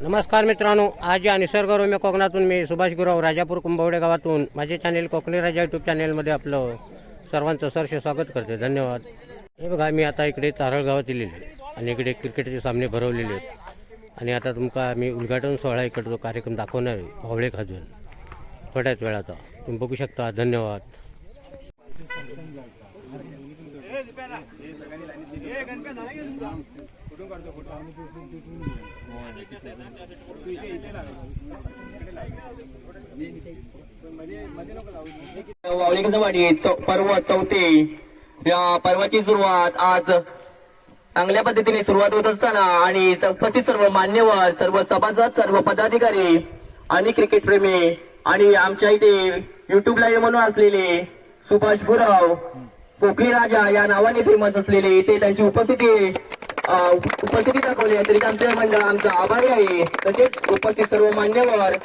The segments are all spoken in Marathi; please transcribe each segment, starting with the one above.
नमस्कार मित्रांनो आज या निसर्गरम्य कोकणातून मी सुभाष गुराव राजापूर कुंभवडे गावातून माझे चॅनेल कोकणी राजा यूट्यूब चॅनेलमध्ये आपलं सर्वांचं सरश स्वागत करते. धन्यवाद. हे बघा मी आता इकडे तारळ गावात आहे आणि इकडे क्रिकेटचे सामने भरवलेले आहेत. आणि आता तुमका मी उद्घाटन सोहळा इकडे तो कार्यक्रम दाखवणार आहे भावळे खाजून थोड्याच वेळाचा तुम्ही बघू शकता. धन्यवाद. पर्वत पर्व चौथे. या पर्वाची सुरुवात आज चांगल्या पद्धतीने सुरुवात होत असताना आणि उपस्थित सर्व मान्यवर सर्व सभासद सर्व पदाधिकारी आणि क्रिकेट प्रेमी आणि आमच्या इथे युट्यूब लाईव्ह म्हणून असलेले सुभाष गुराव कोकणी राजा या नावाने फेमस असलेले इथे त्यांची उपस्थिती उपस्थिती दाखवली आहे. तरी आमचे मंडळ आमचा आभारी आहे. तसेच उपस्थित सर्व मान्यवर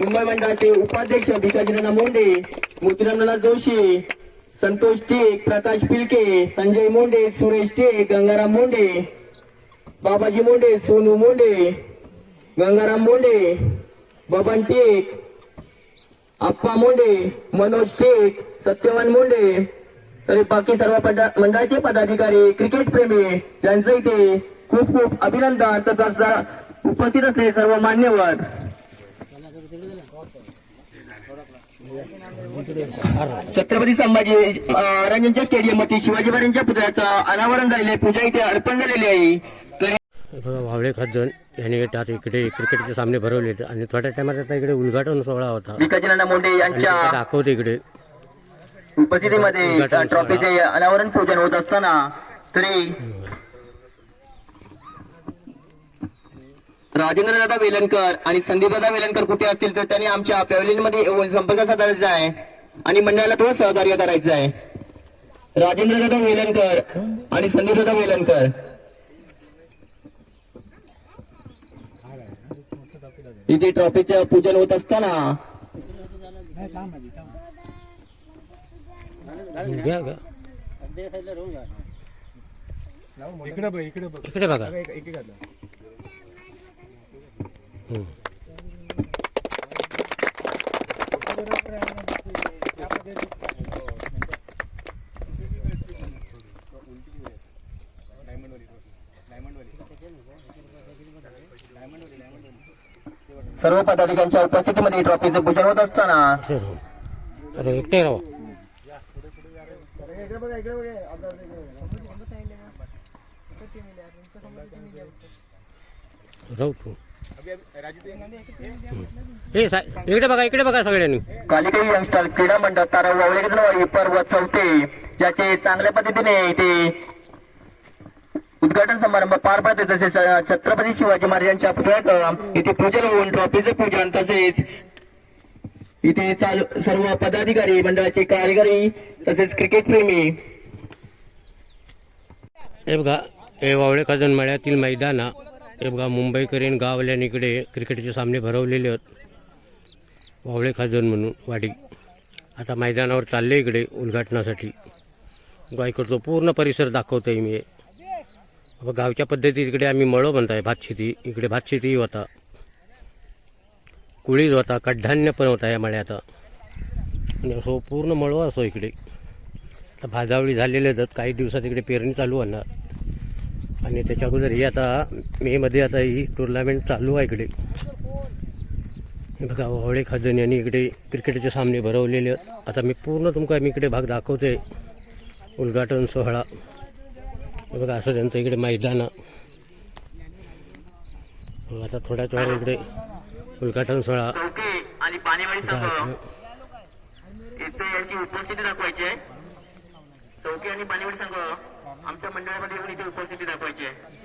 मुंबई मंडळाचे उपाध्यक्ष भिकाजीनाना मोंडे मोतीरामनाथ जोशी संतोष टेक प्रकाश पिलके संजय मुंडे सुरेश टेक गंगाराम मुंडे बाबाजी मुंडे सोनू मुंडे गंगाराम मोंडे बबन टेक आप्पा मुंडे मनोज शेख सत्यवान मुंडे तरी बाकी सर्व पदा- मंडळाचे पदाधिकारी क्रिकेट प्रेमी यांचं इथे खूप खूप अभिनंदन. तसंच उपस्थित असलेले सर्व मान्यवर. छत्रपती संभाजी अं, रंजनच्या स्टेडियममध्ये शिवाजी महाराजांच्या पुतळ्याचं अनावरण झालेले पूजा इथे अर्पण झालेली आहे. भावळे खाजन यांनी इकडे क्रिकेटचे सामने भरवले आणि थोड्या टायमात आता इकडे उद्घाटन सोहळा होता. आणि यांच्या दाखवते इकडे. उपस्थितीमध्ये ट्रॉफीचे अनावरण पूजन होत असताना तरी राजेंद्रदादा वेलणकर आणि संदीपदादा वेलणकर कुठे असतील तर त्यांनी आमच्या मध्ये संपर्क साधायचा आहे आणि मंडळाला थोडं सहकार्य करायचं आहे. राजेंद्रदादा वेलणकर आणि संदीपदादा वेलणकर. इथे ट्रॉफीचं पूजन होत असताना घ्या घ्या इकडे बघ इकडे बघ. इकडे बघा. इकडे. सर्व पदाधिकाऱ्यांच्या उपस्थितीमध्ये ट्रॉफीचं पूजन होत असताना अरे एकटे राहा हे सा- इकडे बघा इकडे बघा सगळ्यांनी. कालिकाई यंगस्टर क्रीडा मंडळ तारा वावळेकरवाडी पर्व चौथे. याचे चांगल्या पद्धतीने इथे उद्घाटन समारंभ पार पडते. तसेच अ, छत्रपती शिवाजी महाराजांच्या पुतळ्याचं इथे पूजन होऊन ट्रॉफीचं पूजन तसेच इथे चालू सर्व पदाधिकारी मंडळाचे कार्यकारी तसेच क्रिकेट प्रेमी हे बघा हे वावळे खजन मळ्यातील मैदान हे बघा मुंबईकरीन गावल्यानिकडे क्रिकेटचे सामने भरवलेले आहेत. वावळे खजन म्हणून वाडी. आता मैदानावर चालले इकडे उद्घाटनासाठी. गाय करतो पूर्ण परिसर दाखवतोय मी. बघा, गावच्या पद्धतीत इकडे आम्ही मळो म्हणताय भातशेती. इकडे भातशेतीही होता. कुळीज होता कडधान्य पण होता या मळ्यात. आणि असो पूर्ण मळवा असो इकडे. आता भाजावळी झालेले आहेत. काही दिवसात इकडे पेरणी चालू होणार. आणि त्याच्या अगोदर ही आता मेमध्ये आता ही टुर्नामेंट चालू आहे इकडे. बघा वावळे खजन यांनी इकडे क्रिकेटचे सामने भरवलेले आहेत. आता मी पूर्ण तुमका मी इकडे भाग दाखवते उद्घाटन सोहळा. बघा असं त्यांचं इकडे मैदान हो, आता थोड्याच वेळा इकडे उद्घाटन सोहळा. आणि पाणी उपस्थिती दाखवायची आहे. चौकी आणि पाणीवाडी संघ आमच्या मंडळामध्ये येऊन इथे उपस्थिती दाखवायची आहे.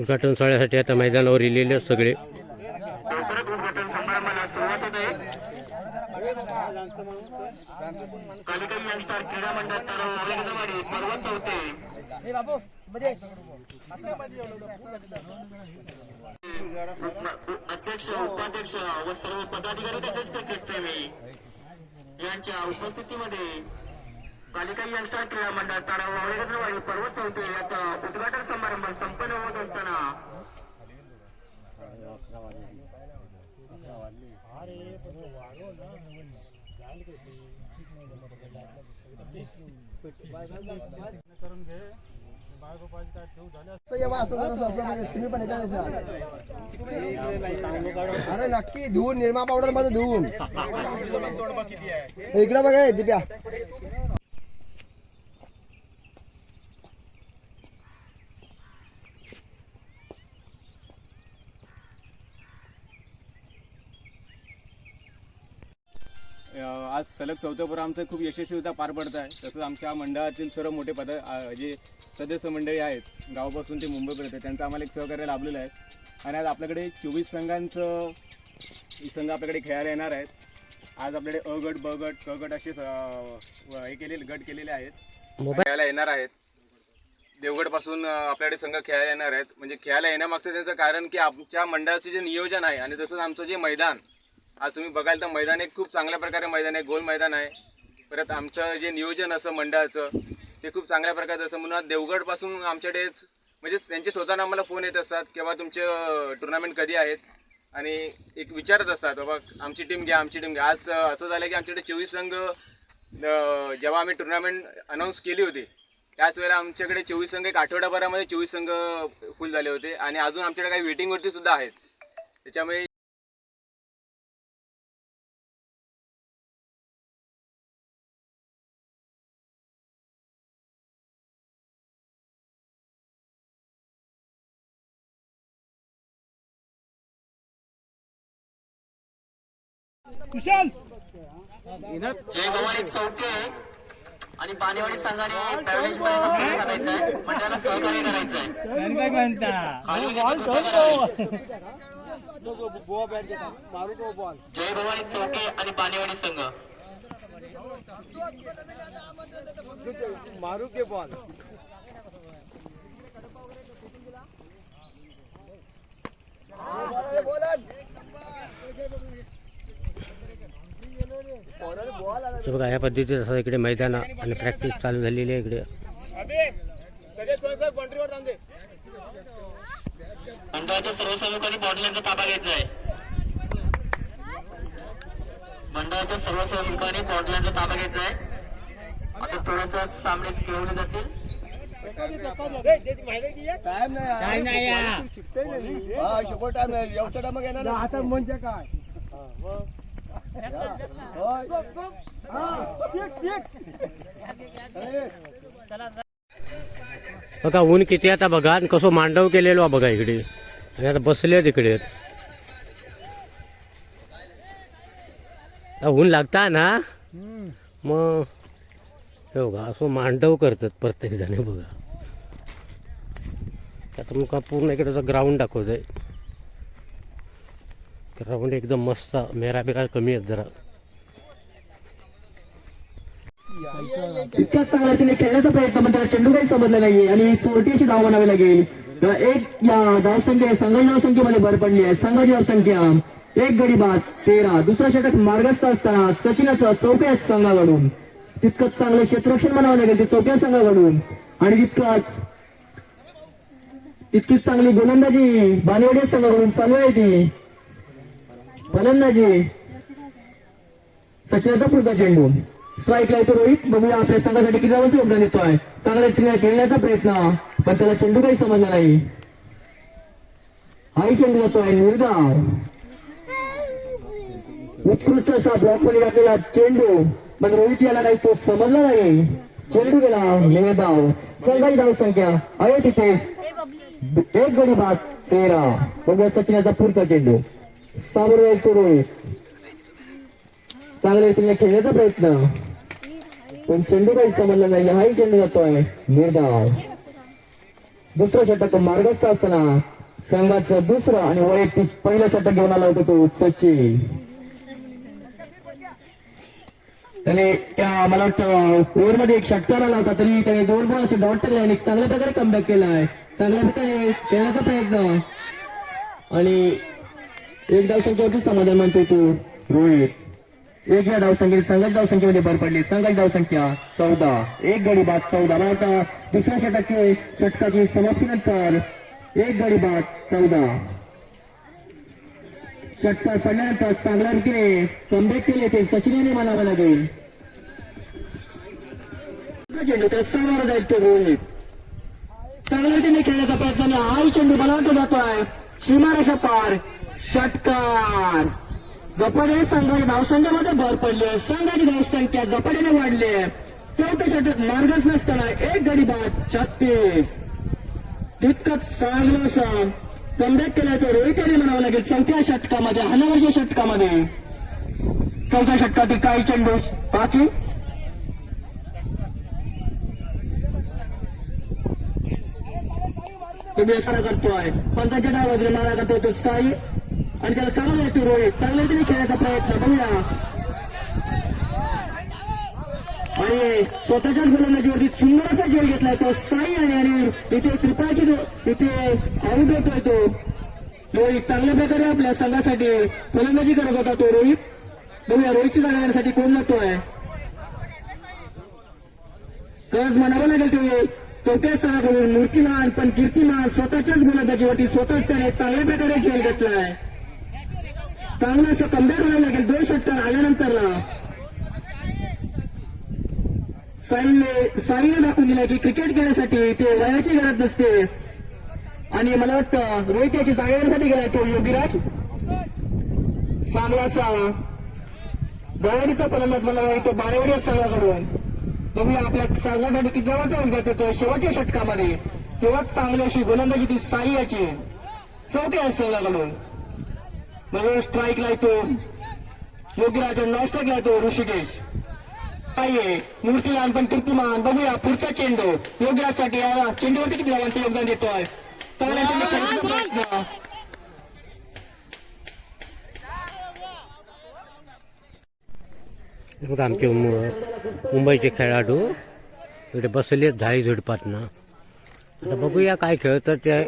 उद्घाटन सोहळ्यासाठी आता मैदानावर इलेले सगळे. लवकरच उद्घाटन समारंभाला सुरुवात होत. आहे कालिका यंगस्टर क्रीडा मंडळ तारा वावळेगंजवाडी पर्व चौथे. अध्यक्ष उपाध्यक्ष व सर्व पदाधिकारी तसेच क्रिकेट प्रेमी यांच्या उपस्थितीमध्ये पालिका यंगस्टर क्रीडा मंडळ तारा वावळेगंजवाडी पर्वत चौथे याचा उद्घाटन समारंभ संपन्न होत असताना. अरे नक्की धुवून निर्मा पावडरमध्ये धुवून इकडे बघा दिप्या. आज सलग चौथ्या पोरं आमचं खूप यशस्वीता पार पडत आहे. तसंच आमच्या मंडळातील सर्व मोठे पद जे सदस्य मंडळी आहेत गावापासून ते मुंबईपर्यंत त्यांचं आम्हाला एक सहकार्य लाभलेलं आहे. आणि आज आपल्याकडे चोवीस संघांचं संघ आपल्याकडे खेळायला येणार आहेत आज आपल्याकडे अ गट ब गट क गट असे हे केलेले गट केलेले आहेत. खेळायला येणार आहेत. देवगडपासून आपल्याकडे संघ खेळायला येणार आहेत. म्हणजे खेळायला येण्यामागचं त्याचं कारण की आमच्या मंडळाचे जे नियोजन आहे आणि तसंच आमचं जे मैदान आज तुम्ही बघाल तर मैदान एक खूप चांगल्या प्रकारे मैदान आहे गोल मैदान आहे. परत आमचं जे नियोजन असं मंडळाचं ते खूप चांगल्या प्रकारचं असं म्हणून आज देवगडपासून आमच्याकडेच म्हणजे त्यांचे स्वतःना आम्हाला फोन येत असतात किंवा तुमचे टुर्नामेंट कधी आहेत? आणि एक विचारत असतात बाबा आमची टीम घ्या आमची टीम घ्या. आज असं झालं की आमच्याकडे चोवीस संघ जेव्हा आम्ही टुर्नामेंट अनाऊन्स केली होती त्याच वेळेला आमच्याकडे चोवीस संघ एक आठवड्याभरामध्ये चोवीस संघ फुल झाले होते. आणि अजून आमच्याकडे काही वेटिंगवरती सुद्धा आहेत. त्याच्यामुळे जय भवानी चौके आणि पाणीवाडी संघाने सांगायचंय मंडळाला सहकार्य करायचंय. जय भवानी चौके आणि पाणीवाडी संघ. मारू के बॉल. हे बघा या पद्धतीचं असं इकडे मैदान आणि प्रॅक्टिस चालू झालेली आहे इकडे. मंडळाच्या सर्व सैनिकांनी बॉटलांचा ताबा घ्यायचा आहे. मंडळाच्या सर्व सैनिकांनी बॉटलांचा ताबा घ्यायचा आहे. आता थोड्याच सामने खेळवले जातील. टाइम नाही शुगर टाइम आहे. एवढा टाइम घेणार आता म्हणजे काय? बघा ऊन किती आता बघा आणि कसं मांडव केलेलो बघा इकडे. आणि आता बसले तिकडे ऊन लागता ना? मग हे बघा असं मांडव करतात प्रत्येक जण बघा. आता मग पूर्ण इकडे ग्राउंड दाखवत आहे ग्राउंड एकदम मस्त मेरा बिरा कमी आहेत जरा. इतक्याच चांगला तिने खेळण्याचा प्रयत्न पण त्याला चेंडू काही समजला नाही आणि चोरटी अशी धाव बनावी लागेल. एक या धावसंख्या संघाची धावसंख्येमध्ये भर पडली आहे. संघाची धावसंख्या एक गडी बाद तेरा. दुसरा षटक मार्गस्थ असताना सचिनाचं चौथ्या संघाकडून. तितकंच चांगलं क्षेत्ररक्षण म्हणावं लागेल ते चौथ्या संघाकडून. आणि तितकंच तितकीच चांगली गोलंदाजी बालेवाडी संघाकडून चालू आहे ती. फलंदाजी सचिनाचा पुढचा चेंडू स्ट्राईक येतो रोहित. बघूया आपल्या संघासाठी किती धावांचं योगदान येतोय चांगल्या रीतीने खेळण्याचा प्रयत्न पण त्याला चेंडू काही समजला नाही. हाही चेंडू जातोय निर्धाव. उत्कृष्ट असा ब्लॉकमध्ये घातलेला चेंडू पण रोहित याला काही तो समजला नाही. चेंडू गेला निर्धाव. संघाची धाव संख्या आहे तिथे. एक गडी बाद तेरा. बघूया सचिनाचा पुढचा चेंडू. सामोर येतो रोहित चांगल्या रीतीने खेळण्याचा प्रयत्न. पण चेंडू काही समजला नाही. हाही चेंडू जातोय. निर्धाव. दुसरा षटक मार्गस्थ असताना संघाचं दुसरं आणि वैयक्तिक पहिलं षटक घेऊन आला होता तो सचिन. त्याने त्या मला वाटतं ओव्हरमध्ये एक षटकार आला होता. तरी त्याने दोन बॉल असे डॉट टाकले आणि चांगल्या प्रकारे कमबॅक केलाय. चांगल्या प्रकारे खेळण्याचा प्रयत्न. आणि एक धावसंख्येवरती समाधान मानतो तू रोहित एक या धावसंख्येत संघाची धावसंख्येमध्ये भर पडली संघाची धावसंख्या चौदा एक गडी बाद चौदा भारता दुसऱ्या षटके षटकाची समाप्तीनंतर एक गडी बाद चौदा षटकार पडल्यानंतर चांगल्या रीतीने कमबॅक केले ते सचिनने म्हणावं लागेल चेंडू त्या समोर जाईल तो रोहित चांगल्या रीतीने खेळण्याचा प्रयत्न आई चेंडू बलवंत जातोय सीमारेषा पार षटकार. झपाट्याने संघाने धावसंख्येमध्ये भर पडली. आहे संघाची धावसंख्या झपाट्याने वाढली. आहे चौथ्या षटकात मार्गच नसताना एक गडी बाद छत्तीस. तितकंच चांगलं असं कमबॅक केलं तर रोहितने म्हणावं लागेल चौथ्या षटकामध्ये हनवरच्या षटकामध्ये. चौथ्या षटकातील काही चेंडू बाकी तो बेसरा करतोय. पंचाच्या डावाजला मारा करतोय तो साई. आणि त्याला सामोरा येतो रोहित. चांगल्या रीतीने खेळायचा प्रयत्न. बघूया. आणि स्वतःच्याच गोलंदाजीवरती सुंदर असा जेव घेतलाय तो. साई आणि आणि इथे त्रिपाची इथे आऊट होतोय तो. रोहित चांगल्या प्रकारे आपल्या संघासाठी गोलंदाजी करत होता तो रोहित. बघूया रोहितची जागा घेण्यासाठी कोण जातोय? खरंच म्हणावं लागेल ते. चौथ्या करून मूर्तीमान पण कीर्तिमान स्वतःच्याच गोलंदाजीवरती स्वतःच त्याने चांगल्या प्रकारे झेल घेतलाय. चांगलं असं कमबॅक व्हायला लागेल दोन षटकार आल्यानंतर साईने साईने दाखवून दिला की क्रिकेट खेळण्यासाठी ते वयाची गरज नसते आणि मला वाटतं रोहित याची जागेसाठी गेला तो योगीराज चांगला असा गवाडीचा फलंदाज मला वाटतो बाळेवाडी या करून बघूया आपल्या संघासाठी किती जवळचा विकत येतो शेवटच्या षटकामध्ये तेव्हाच चांगली अशी गोलंदाजी ती साई याची चौथ्या संघाकडून म्हणजे स्ट्राईकला येतो. योगीराज नॉस्ट्राईक येतो ऋषिकेश. आहे मूर्ती लहानपण कीर्तिमान बघूया पुढचा चेंडू. योग्यासाठी या चेंडूवरती किती धावांचं योगदान देतोय? रीतीने खेळण्याचा प्रयत्न हे बघा आमचे मुंबईचे खेळाडू इकडे बसले झाडी झुडपात ना आता बघूया काय खेळतात ते.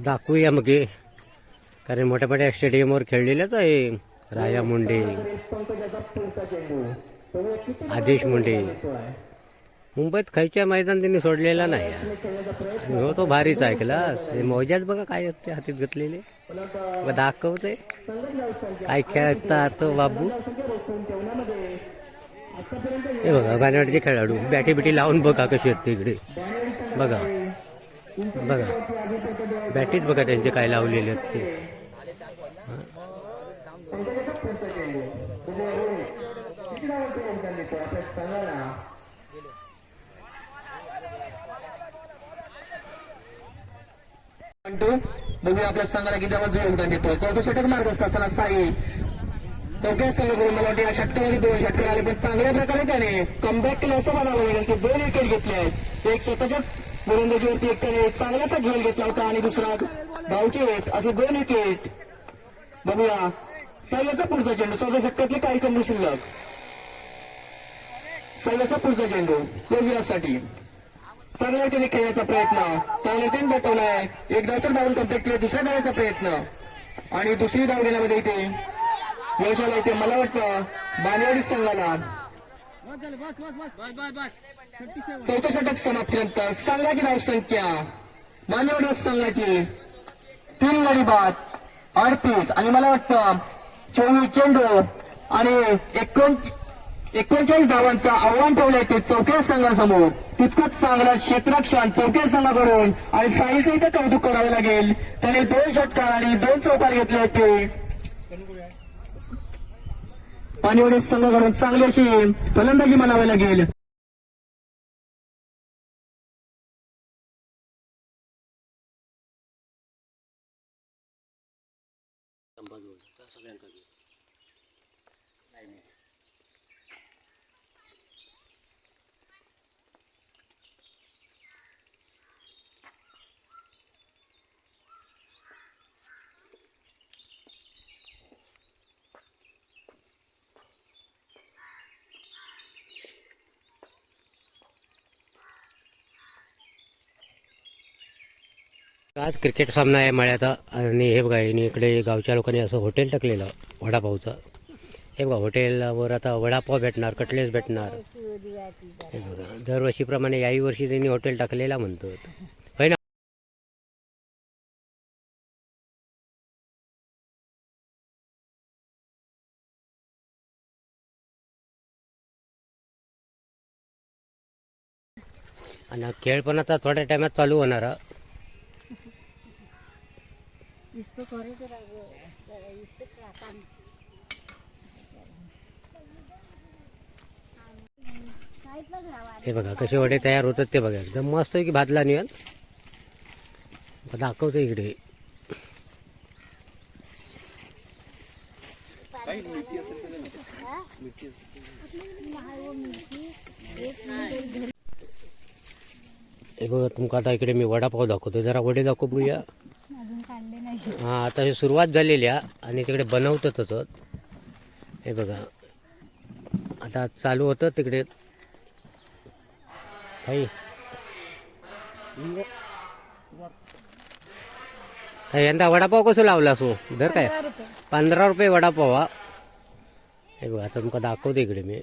दाखवूया मग. कारण मोठ्या मोठ्या स्टेडियमवर खेळलेलंच आहे राया मुंडे आदेश मुंडे. मुंबईत खायच्या मैदान त्यांनी सोडलेला नाही. हो तो भारीच ऐकला ते मौजाच बघा काय असते हातीत घेतलेले. मग दाखवते. काय खेळतात तो बाबू. हे बघा गाण्याचे खेळाडू. बॅटी बिटी लावून बघा कशी असते इकडे बघा. बघा. बॅटीत बघा त्यांचे काय लावलेले असते ते म्हणतो बघूया आपल्या संघाला किती जवळ योगदान देतोय? चौथं षटक मार्ग असताना साई. चौथ्या संघाकडून मला वाटते या षटकामध्ये दोन षटकार आले पण चांगल्या प्रकारे त्याने कमबॅक केलं असं मला लागेल की दोन विकेट घेतले आहेत. एक स्वतःच्या गोलंदाजीवरती एक त्याने चांगलासा झेल घेतला होता आणि दुसरा धावचे एक असे दोन विकेट बघूया. साईचा पुढचा चेंडू चौथ्या षटकातले काही चेंडू शिल्लक. साईचा पुढचा चेंडू योगियासाठी चांगल्या रीतीने खेळण्याचा प्रयत्न. चांगल्या दिन भेटवलाय एक धाव तर धावून कंप्लीट केलं दुसऱ्या धावायचा प्रयत्न. आणि दुसरी धाव घेण्यामध्ये इथे यशाला इथे. मला वाटतं बानेवाडी संघाला चौथ्या षटक समाप्तीनंतर संघाची धावसंख्या. बानेवाडी संघाची तीन गडी बाद अडतीस. आणि मला वाटतं चोवीस चेंडू आणि एकोण एकोणचाळीस धावांचं आव्हान ठेवलंय ते चौथ्या संघासमोर. तितकंच चांगला क्षेत्रक्षण चौके संघाकडून आणि साईचं इथं कौतुक करावं लागेल. त्याने दोन षटकार आणि दोन चौकार घेतले होते. पाणीवडे संघाकडून चांगली अशी फलंदाजी म्हणावी लागेल. आज क्रिकेट सामना आहे मळ्याचा. आणि हे बघा यांनी इकडे गावच्या लोकांनी असं हॉटेल टाकलेलं वडापावचं. हे बघा हॉटेलवर आता वडापाव भेटणार कटलेस भेटणार. हे बघा दरवर्षीप्रमाणे याही वर्षी त्यांनी हॉटेल टाकलेला म्हणतो. होय ना? आणि खेळ पण आता थोड्या टायमात चालू होणार हा. हे बघा कसे वडे तयार होतात ते बघा एकदम मस्त की भातला निघाल दाखवतो इकडे. हे बघा तुमका आता इकडे मी वडापाव दाखवतो जरा वडे बघूया हा आता हे सुरुवात झालेली आहे आणि तिकडे बनवतातच हे बघा. आता चालू होतं तिकडे. काही यंदा वडापाव कसं लावला सो दर काय? पंधरा रुपये वडापाव हा. हे बघा आता तुमका दाखवतो इकडे मी.